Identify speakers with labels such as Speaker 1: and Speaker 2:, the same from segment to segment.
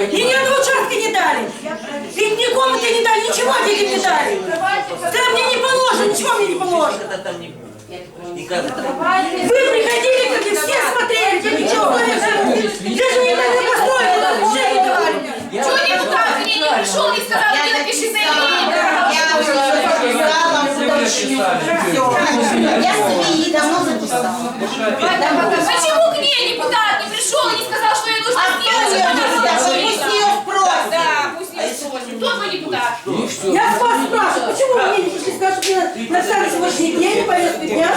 Speaker 1: И ни одного участка не дали. Ведь ни комнаты не дали, ничего детям не дали. Да мне не положено, ничего мне не положено. Вы приходили, как и все смотрели, ничего. Даже не дали построить, сегодняшний день, повестку дня?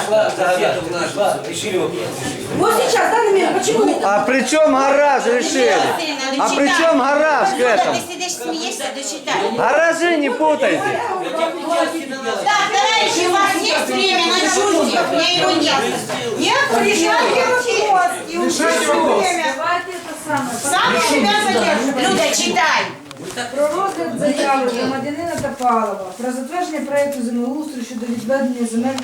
Speaker 1: Вот сейчас, да, на почему не
Speaker 2: А при чем гараж решили? А при чем гараж к этому?
Speaker 3: Ти сидиш, смієшся, дочитай.
Speaker 2: Гаражи не путайте.
Speaker 3: Так, товарищи, у вас есть время на чувстве? У меня его нет. Нет? Решайте вопрос. И уже время. Сам себя задерживай. Люда, читай.
Speaker 4: Про розгляд заяви громадянина Топалова про затвердження проекту землеустрою щодо відведення земель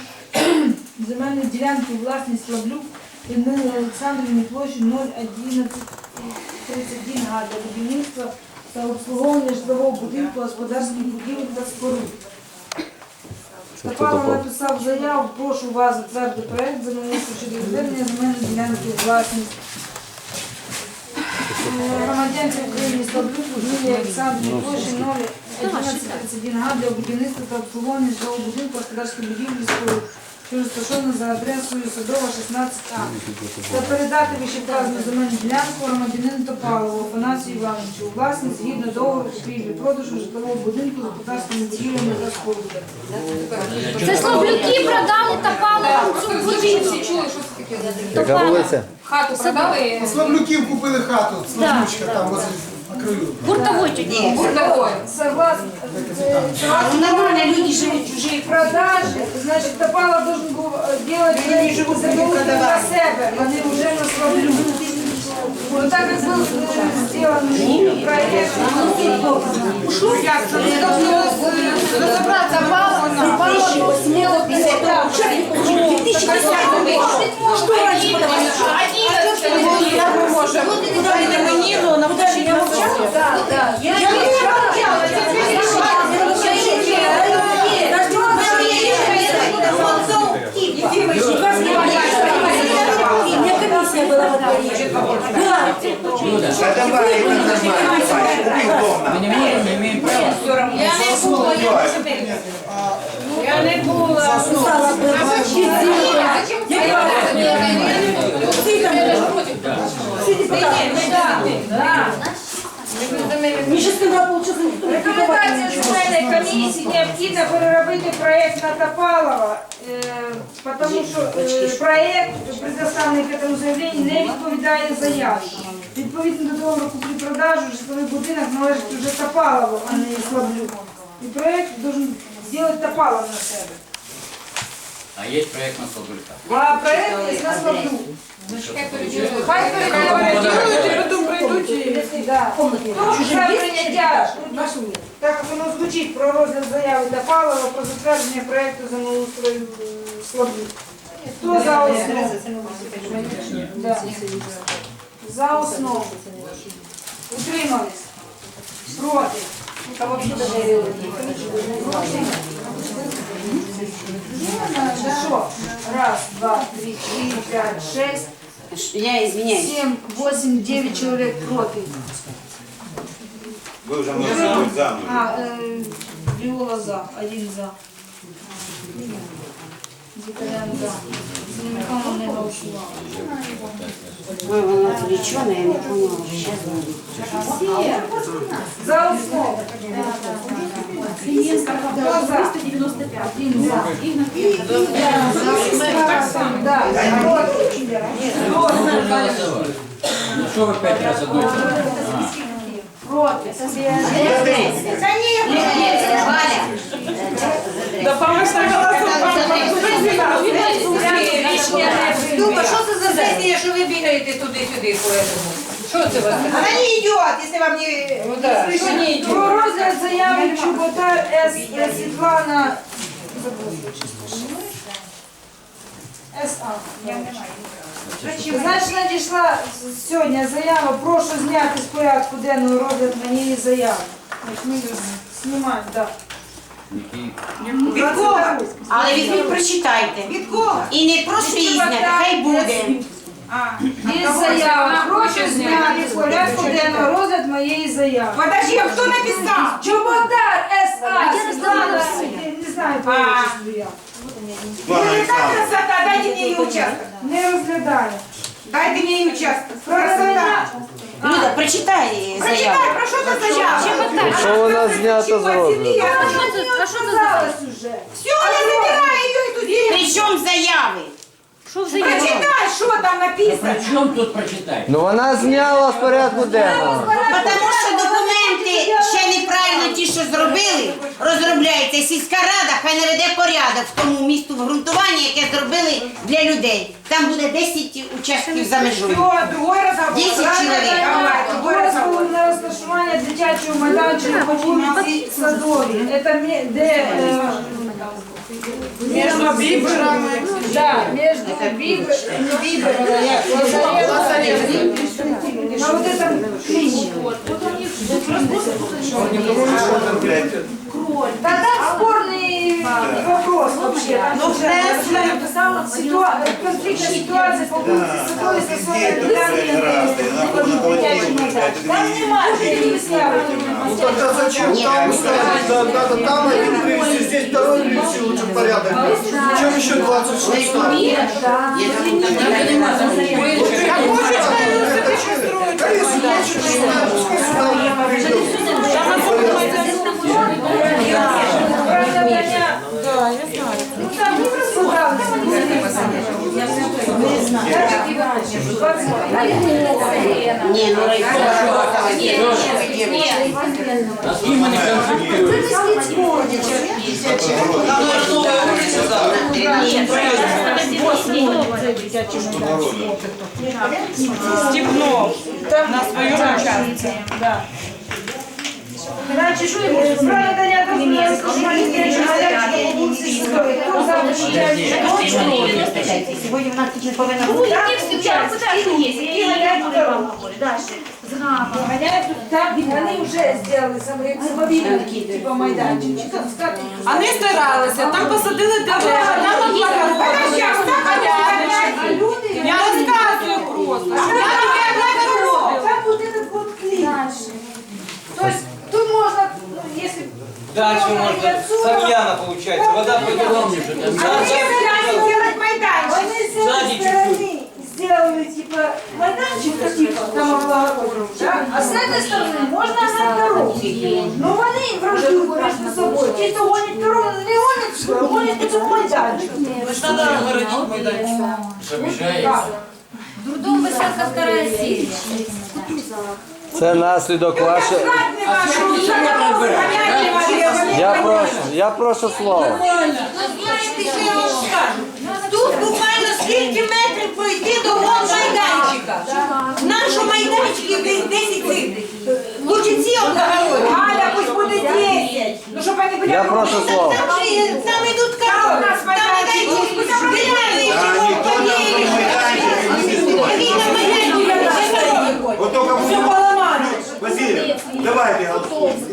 Speaker 4: земельної ділянки у власність Лаблюк Людмили Олександрівні площі 01131 га для будівництва та обслуговування житлового будинку, господарських будівель та споруд. Топалов написав заяву, прошу вас затвердити проект землеустрою щодо відведення земельної ділянки власність громадянці України Славлюк Людмилі Олександрівні площі 01131 га для будівництва та обслуговування житлового будинку господарської будівлі що розташована за адресою Садова 16А. Та передати вищевказану земельну ділянку громадянину Топалову Афанасію Івановичу у власність згідно договору купівлі продажу житлового будинку з господарськими будівлями та спорудами.
Speaker 5: Це слаблюки продали Топалову цю будівлю.
Speaker 2: Яка вулиця?
Speaker 6: Хату продали?
Speaker 7: Славлюків купили хату, Славлючка там возле на краю.
Speaker 5: Гуртовой.
Speaker 4: Согласно, э,
Speaker 3: Ну, нормально, люди живут чужие.
Speaker 4: продажи, значит, Топалов должен был э, делать заболоту на себе, а не уже на свою. Вот так как был э, сделан проект,
Speaker 3: Разобраться мало, смело писать.
Speaker 1: Что раньше подавали?
Speaker 4: Да, да.
Speaker 1: Я не молчала. У Мне сейчас сказала полчаса никто не
Speaker 4: Рекомендація земельної комісії необхідно переробити проект на Топалова, е, тому що е, проект, предоставлений к этому заявлению, не відповідає заяві. Відповідно до договору куплі-продажу житловий будинок належить уже Топалову, а не Слаблюку. І проект должен зробити Топалов на себе.
Speaker 8: А есть проект на Слободка.
Speaker 4: А проект є на Слаблюку. Хай переробляють і потім прийдуть. Да. Хто за прийняття? Так як воно звучить про розгляд заяви Топалова про затвердження проекту землеустрою е, Слобід. Хто за основу? Да. За основу. Утримались? Проти? Да что? Раз, два, три, четыре, пять, шесть,
Speaker 3: Я извиняюсь.
Speaker 4: семь, восемь, девять человек против.
Speaker 9: Ви вже можете бути за мною.
Speaker 4: А, э, Виола за, один за. Зикарян за. Зеленкова не голосувала.
Speaker 3: Ой, вона отвлечена, я не поняла. Сейчас
Speaker 4: За основу. Кто за? Один за. Да, против.
Speaker 8: Ну что вы пять раз одной
Speaker 4: Против.
Speaker 3: Валя.
Speaker 10: Люба, що це за сесія, що ви бігаєте туди-сюди по этому? Що це у вас?
Speaker 3: Она не идет, если вам не...
Speaker 10: Ну так, що не йде?
Speaker 4: Про розгляд заяви Чуботар С. Світлана СА. Значить, надійшла сьогодні заява, прошу зняти з порядку денного розгляд моєї заяви. Значить, знімаємо, так.
Speaker 3: Від кого? Але візьміть, прочитайте. Від кого? І не просто її зняти, хай буде.
Speaker 4: Є заява, прошу зняти з порядку денного розгляд моєї заяви.
Speaker 3: Подожди, а хто написав?
Speaker 4: Чоботар СА,
Speaker 5: я
Speaker 4: Світлана,
Speaker 5: розумію.
Speaker 4: не знаю, по отчеству я.
Speaker 3: Яка красота, дайте мені її участок.
Speaker 4: Не розглядаю.
Speaker 3: Дайте мені її участок.
Speaker 4: Про
Speaker 3: Красота.
Speaker 4: надання
Speaker 3: Люда, прочитай заяву. Прочитай, про що це заява?
Speaker 2: Що вона знята з розгляду?
Speaker 5: А що це? А що це за
Speaker 4: сказалось уже.
Speaker 3: Все, я забираю її туди. Причому заяви?
Speaker 5: Що в заяві?
Speaker 3: Прочитай, що там
Speaker 8: При
Speaker 3: написано.
Speaker 8: чому тут прочитай?
Speaker 2: Ну вона зняла з порядку денного.
Speaker 3: Тому що документи ще неправильно ті, що зробили, розробляються. Сільська рада хай наведе порядок в тому місту ґрунтування, яке зробили для людей. Там буде 10 участків за межою.
Speaker 10: другой разговор.
Speaker 3: 10 чоловік.
Speaker 4: Дозволу на розташування дитячого майданчика по вулиці Садовій. Це мі- де... е,
Speaker 10: Между бибером
Speaker 4: Да, между Лазаревым. На вот этом клинике. Да там спорный вопрос вообще. Там уже ситуа- конфликтная ситуация по улице Садовой, Там немає, я не ставлю.
Speaker 7: Ну тогда зачем? там ставить? Да, Надо там один привести, здесь второй привести, лучше порядок. Чем еще 26 ставить? Конечно, хочет, не знаю, пускай сюда придет.
Speaker 4: Ну не располагалось.
Speaker 3: Ні, ну
Speaker 8: А з ким вони конфліктують?
Speaker 10: Степнов на своем участке.
Speaker 4: Значит, что я Про надання дозволу на розташування дитячого майданчика по вулиці Садовій. Хто за вичиняючи
Speaker 3: Сьогодні вона тут не повинна бути.
Speaker 4: Там участки есть, які ганяють дорогу. Гоняют Там, вони вже зробили самовільний, типа майданчик. Чи там скати?
Speaker 10: Вони старалися, там посадили дерева, там Я розказую просто.
Speaker 4: Как вот этот вот клин. То есть тут можно, ну, если...
Speaker 9: Дальше можно Савьяна получается. Вода пойдет.
Speaker 3: А зачем делать майданчик?
Speaker 4: Цієї сторони сделали типа майданчик типа там благородом, а з этой стороны можна грати дороги. Ну вони вражують між собою. Ті то гонять дорогу, не гонять свою, гонять цю майданчик. Ви
Speaker 9: ж то, городити майданчик.
Speaker 8: Заміжається.
Speaker 5: Дурдом висадка вторая серія.
Speaker 2: Це наслідок вашої... Я прошу, я прошу слово.
Speaker 3: Тут буквально скільки метрів пойти до мого майданчика. Нашого майданчиків десь 10 цифр. Лучше ці облагородять.
Speaker 10: Галя, пусть буде 10. Ну, щоб вони були
Speaker 2: Я прошу слова.
Speaker 3: Там же є- там ідуть корови. Там ідуть дерев'я,
Speaker 11: Вот только Василий, давайте,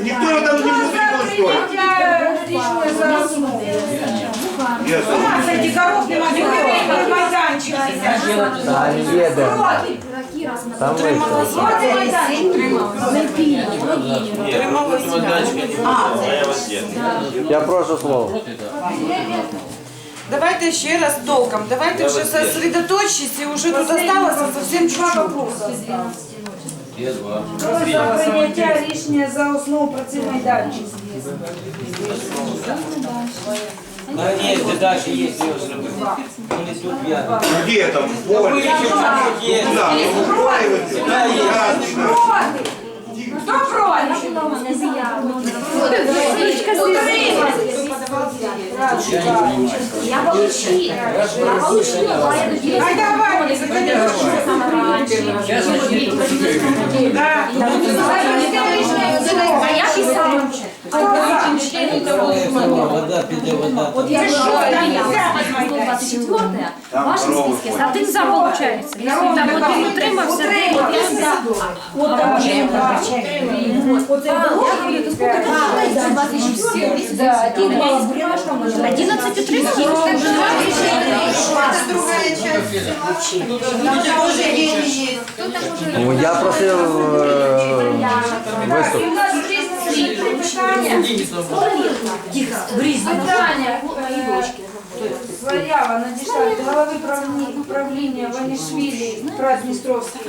Speaker 11: никто его там не будет устроить.
Speaker 4: Рішення за основу.
Speaker 10: Кстати, коров нема ніякого майданчик.
Speaker 2: Там є де. Там вийшло. Я прошу слова.
Speaker 10: Давайте ще раз толком. Давайте вже сосредоточитесь, і вже тут осталося совсем чуть-чуть.
Speaker 8: Є два.
Speaker 4: Хто за прийняття рішення за основу про цей
Speaker 9: А нет, ты дальше есть ее зробив. Вони тут п'яні.
Speaker 11: Где там? В поле?
Speaker 9: Є.
Speaker 11: Куда? Ну, в поле вот здесь. Ясно.
Speaker 4: Хто проти?
Speaker 5: Я получила. Я получила. Я
Speaker 10: Ай, давай, не заходи.
Speaker 8: Начнуть
Speaker 5: А я писала.
Speaker 9: Вода. піде, вода.
Speaker 5: Вот я же говорю, 124
Speaker 11: Там
Speaker 5: ваши
Speaker 11: коровы
Speaker 5: списки,
Speaker 11: ходят.
Speaker 5: а ты за получается. Если там один утримався, ти один за. Вот там уже Вот. Я говорю, ты сколько ты 24? Да, один балл. 11 утримався.
Speaker 3: Это другая часть. Там тоже дети есть.
Speaker 2: Ну, Я просив е, виступ.
Speaker 4: Нас є три питання. Заява надійшла від голови управління Ванішвілі Прадністровський.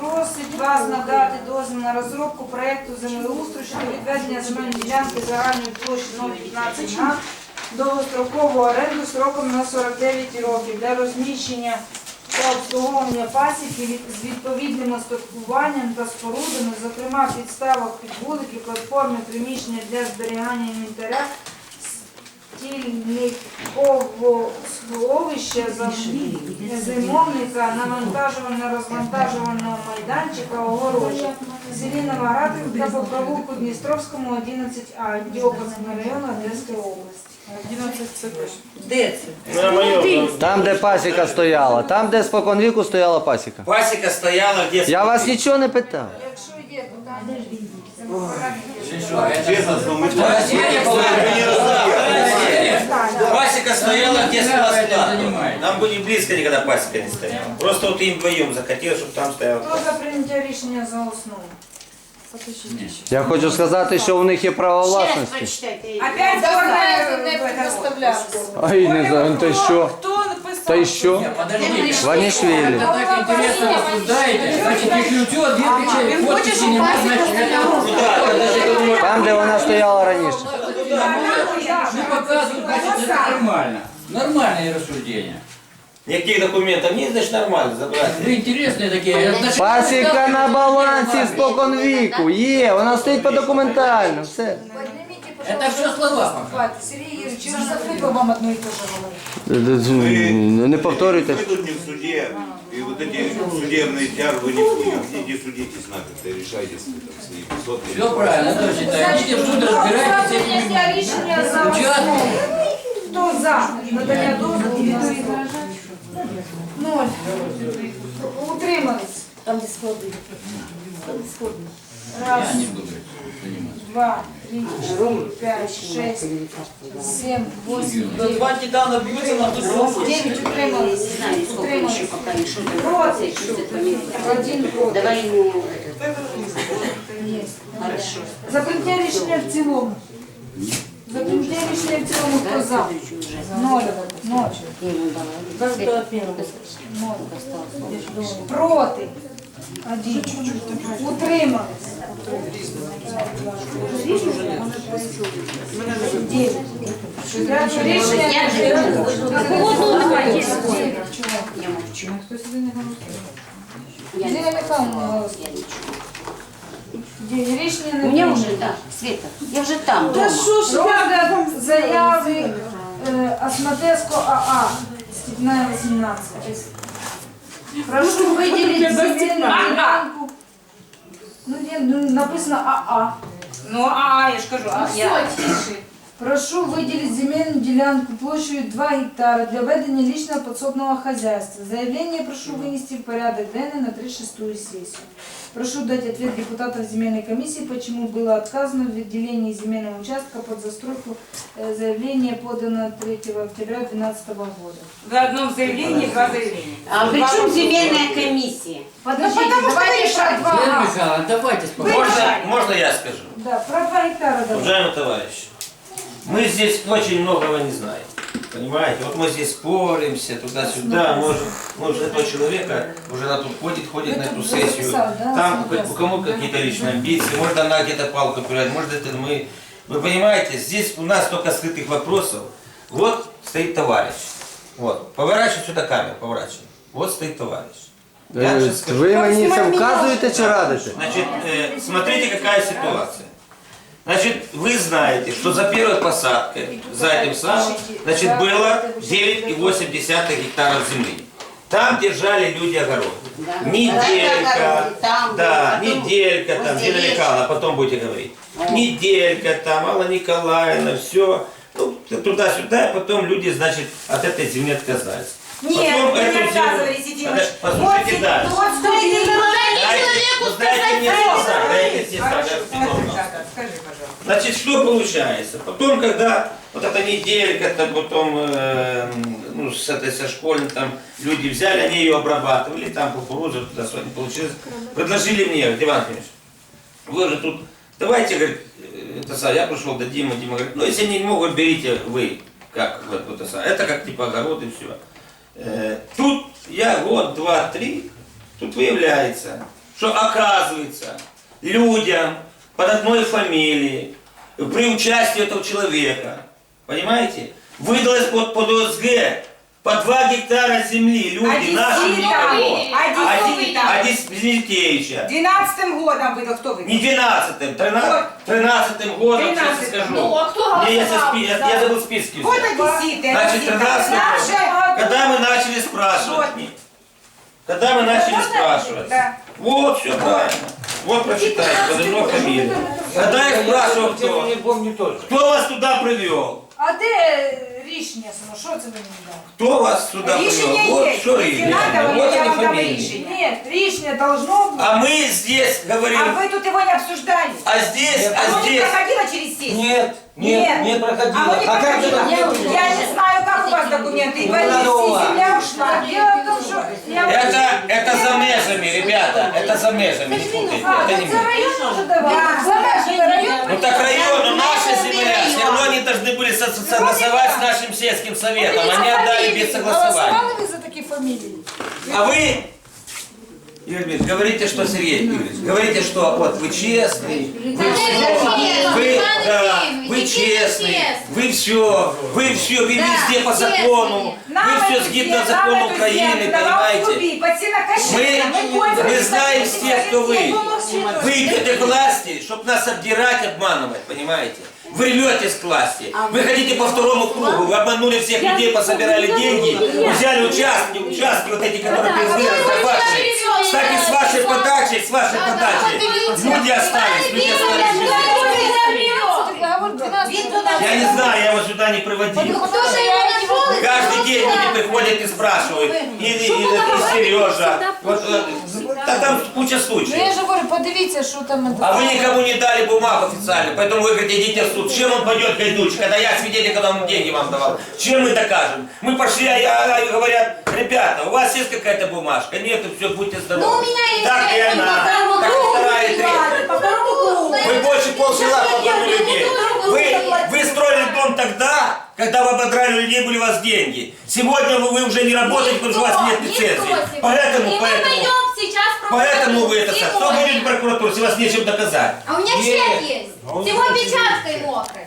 Speaker 4: Просить вас надати дозвіл на розробку проєкту землеустрою щодо відведення земельної ділянки загальної площі 015 га довгострокову оренду сроком на 49 років для розміщення та обслуговування пасіки з відповідним остаткуванням та спорудами, зокрема підставок під вулики, платформи, приміщення для зберігання інвентаря, стільникового сховища, зимовника, навантажувально-розвантажувального майданчика, огорожі. Селі Новоградівка по провулку Дністровському, 11А, Дьоковського району Одеської області. 11 це точно.
Speaker 10: Де це?
Speaker 2: Там, де пасіка стояла, там, де споконвіку стояла пасіка.
Speaker 9: Пасіка стояла, де...
Speaker 2: Я вас нічого не питав.
Speaker 4: Якщо є питання,
Speaker 11: Честно, что мы
Speaker 9: Пасека стояла, где стояла сюда. Нам бы не близко никогда пасека не стояла. Просто вот им вдвоем захотелось, чтобы там стояла
Speaker 4: хто за прийняття рішення за основу?
Speaker 2: Я хочу сказати, що у них є право власності.
Speaker 3: Прочитайте.
Speaker 4: Опять не предоставляв.
Speaker 2: Ай, не знаю, та й що?
Speaker 4: Хто написав?
Speaker 2: Та й що?
Speaker 8: Подождите.
Speaker 2: Ванішвілі.
Speaker 8: Это так интересно рассуждаете. Значит, если у тебя две печати, подписи не может, значит, это...
Speaker 2: Там, де вона стояла раніше.
Speaker 8: Ну, показывают, значит, это нормально. Нормальные рассуждения.
Speaker 9: Никаких документов нет, значит нормально, забрать.
Speaker 8: Вы интересные такие. отношения.
Speaker 2: Пасіка на балансі споконвіку. Є, вона стоїть по документально. Все.
Speaker 8: Это все слова пока.
Speaker 4: Сергій Юрійович, ви ж за вам одно і те ж говорите.
Speaker 2: Не повторюйте.
Speaker 11: Мы тут не в суде, и вот эти судебные тяжбы не будем. Идите судитесь на как-то, решайте свои, там, свои высоты.
Speaker 8: Все правильно, это считаю. Идите в суд, разбирайтесь с этими
Speaker 4: Прийняття рішення за
Speaker 8: участками.
Speaker 4: Хто за надання дозволу відповідно? Ноль. Утримались.
Speaker 1: Там, склади.
Speaker 4: Раз,
Speaker 8: Я не заниматься.
Speaker 4: два, три, четыре, пять, шесть, семь, восемь, девять.
Speaker 9: Два титана бьются на тусовку.
Speaker 4: Девять утримались. Утримались. Против. Один против.
Speaker 5: Давай ему
Speaker 4: Есть. За прийняття рішення в цілому. За прийняття рішення в цілому хто за? Ноль. Ноль. Ноль. Проти. Один. Утримались. Дев'ять. Рішення.
Speaker 5: Я молчу.
Speaker 4: Зіна Михайловна голосує. Дев'ять. Рішення не
Speaker 5: У меня
Speaker 4: прийнято.
Speaker 5: уже, да, Света, я уже там, дома.
Speaker 4: Розгляд заяви е, Осматеско АА, Степная 18. Прошу виділити земельну ділянку. Ну, ні, ну, написано АА.
Speaker 10: Ну, а, я ж кажу, а я.
Speaker 4: Прошу выделить земельную делянку площадью 2 гектара для ведения личного подсобного хозяйства. Заявление прошу вынести в порядок денный на 36-ю сессию. Прошу дать ответ депутатов земельной комиссии, почему было отказано в выделении земельного участка под застройку. Э, Заявление подано 3 октября 2012 года.
Speaker 10: В одном заявлении два заявления.
Speaker 3: А при чем земельная комиссия?
Speaker 4: Подождите, давайте решать два.
Speaker 8: Елена
Speaker 4: А.
Speaker 8: Михайловна, давайте спокойно.
Speaker 9: Можно, можно я скажу?
Speaker 4: Да, про 2 гектара давай.
Speaker 9: Уважаемый товарищ, мы здесь очень многого не знаем. Понимаете? Вот мы здесь споримся туда-сюда, может, может этого человека уже на тут ходит, ходит на эту сессию. Там у кому какие-то личные амбиции, может она где-то палку пирает, может это мы. Вы понимаете, здесь у нас столько скрытых вопросов. Вот стоит товарищ. Вот. Поворачивай сюда камеру, поворачивай. Вот стоит товарищ. Я
Speaker 2: Е,
Speaker 9: сейчас скажу.
Speaker 2: Ви мені це вказуєте чи радите?
Speaker 9: Значит, э, смотрите, какая ситуация. Значит, вы знаете, что за первой посадкой, за этим самым, значит, было 9,8 гектаров земли. Там держали люди огород. Неделька,
Speaker 3: Там
Speaker 9: да,
Speaker 3: потом
Speaker 9: неделька там,
Speaker 3: леса.
Speaker 9: Михайловна, потом будете говорить. Неделька там, Алла Николаевна, все. Ну, туда-сюда, и потом люди, значит, от этой земли отказались.
Speaker 4: Нет,
Speaker 9: Потом
Speaker 4: вы
Speaker 9: эту
Speaker 4: не
Speaker 9: землю-
Speaker 4: отказывались.
Speaker 9: Подожди, Послушайте дальше.
Speaker 4: Вот стойте,
Speaker 9: Дайте,
Speaker 6: человеку
Speaker 9: дайте
Speaker 6: сказать
Speaker 9: мне сказать, дайте мне
Speaker 4: Хорошо,
Speaker 9: сказать,
Speaker 4: давай,
Speaker 9: Петровна.
Speaker 4: Жака, скажи, пожалуйста.
Speaker 9: Значит, что получается? Потом, когда вот эта неделька, то потом э, ну, с этой со школьной там люди взяли, они ее обрабатывали, там кукурузу туда не получилось. Предложили мне, говорит, Иван Ильич, вы же тут, давайте, говорит, э, это самое, я пришел до Димы, Дима говорит, ну если не могут, берите вы, как вот, вот это самое. Это как типа огород и все. Тут я год, два, три, тут выявляется, что оказывается, людям под одной фамилией, при участии этого человека, понимаете, выдалось под, под ОСГ по 2 гектара земли, люди, наши
Speaker 4: Одессита,
Speaker 9: никого.
Speaker 4: Одессита.
Speaker 9: Одесс
Speaker 4: Двенадцатым годом выдал, кто
Speaker 9: Не
Speaker 4: выдал?
Speaker 9: 12-м, 13 годом, сейчас
Speaker 4: 13-м.
Speaker 9: скажу.
Speaker 6: Ну, а кто
Speaker 9: Не, я, спи- я, я забыл списки
Speaker 4: Вот
Speaker 9: взять.
Speaker 4: одесситы,
Speaker 9: Значит,
Speaker 4: одесситы.
Speaker 9: 13
Speaker 4: Наши-
Speaker 9: Когда мы начали спрашивать, когда мы начали
Speaker 4: Вот это,
Speaker 9: спрашивать,
Speaker 4: да.
Speaker 9: вот, все правильно. Вот прочитайте, под одной фамилией. Когда я спрашивал, кто,
Speaker 8: не помню тоже.
Speaker 9: кто вас туда привел?
Speaker 4: А де рішення, само? що це ви мені дали?
Speaker 9: Кто вас сюда
Speaker 4: Рішення
Speaker 9: привел? Вот
Speaker 4: є.
Speaker 9: что
Speaker 4: Якщо
Speaker 9: рішення.
Speaker 4: надо,
Speaker 9: Вот
Speaker 4: я
Speaker 9: они
Speaker 4: вам дам
Speaker 9: фамилии.
Speaker 4: рішення. Нет, рішення должно бути.
Speaker 9: А мы здесь говорим,
Speaker 4: А вы тут его не обсуждали.
Speaker 9: а здесь, а
Speaker 4: Оно не
Speaker 9: здесь.
Speaker 4: проходило через сессию?
Speaker 8: Нет, нет, не проходило.
Speaker 4: Оно не
Speaker 8: А как же
Speaker 4: проходило.
Speaker 8: документы?
Speaker 4: Я документы.
Speaker 8: Ну,
Speaker 4: Инвалид,
Speaker 8: надо у вас.
Speaker 4: земля ушла. Дело в том, что... я
Speaker 9: Это,
Speaker 4: очень-
Speaker 9: это за межами, ребята, это за межами, не путайте,
Speaker 4: А,
Speaker 9: это
Speaker 4: так
Speaker 9: не
Speaker 4: це
Speaker 9: мы.
Speaker 4: район уже давай. За межі це район.
Speaker 9: Ну так району наша земля, все равно они должны были со- согласовать с нашим сельским советом, они отдали без согласования.
Speaker 4: ви за такі фамілії?
Speaker 9: А вы, Игорь Дмитриевич, говорите, что Сергей Игоревич, говорите, что вот вы честный, вы все, вы, да, вы честный, вы все, вы все, вы везде по закону, вы все сгидно закону Украины, понимаете? Мы, мы знаем все, кто вы. Вы идете к власти, чтобы нас обдирать, обманывать, понимаете? Вы рветесь к власти. Вы хотите по второму кругу. Вы обманули всех людей, пособирали деньги, взяли участки, участки вот эти, которые привезли, раздававшие. Кстати, с вашей подачей, с вашей подачей, люди остались, люди остались без Я не знаю, я его сюда не приводил.
Speaker 6: Кто же его нашел?
Speaker 9: Каждый день люди приходят и спрашивают. И, и, и, и Сережа. Вот, э, да там куча случаев.
Speaker 4: ж говорю, подивіться, що там...
Speaker 9: А вы никому не дали бумагу официально, поэтому вы говорите, идите в суд. Чем он пойдет Гайдуч, когда я свидетель, когда он деньги вам давал? Чем мы докажем? Мы пошли, а, я- а говорят, ребята, у вас есть какая-то бумажка? Нет, все, будьте здоровы.
Speaker 6: Ну, у меня есть
Speaker 9: Так и
Speaker 6: по
Speaker 9: Так и вторая, и третья.
Speaker 4: По второму кругу.
Speaker 9: Вы больше полсела подняли людей. Вы, вы строили дом тогда, когда вы ободрали людей, были у вас деньги. Сегодня вы, вы уже не работаете, потому что у вас нет лицензии. Поэтому,
Speaker 6: И мы
Speaker 9: поэтому,
Speaker 6: пойдем сейчас
Speaker 9: поэтому вы это. Что говорит прокуратура, если у вас нечем доказать?
Speaker 6: А у меня чек есть. Всего печаткой мокрой.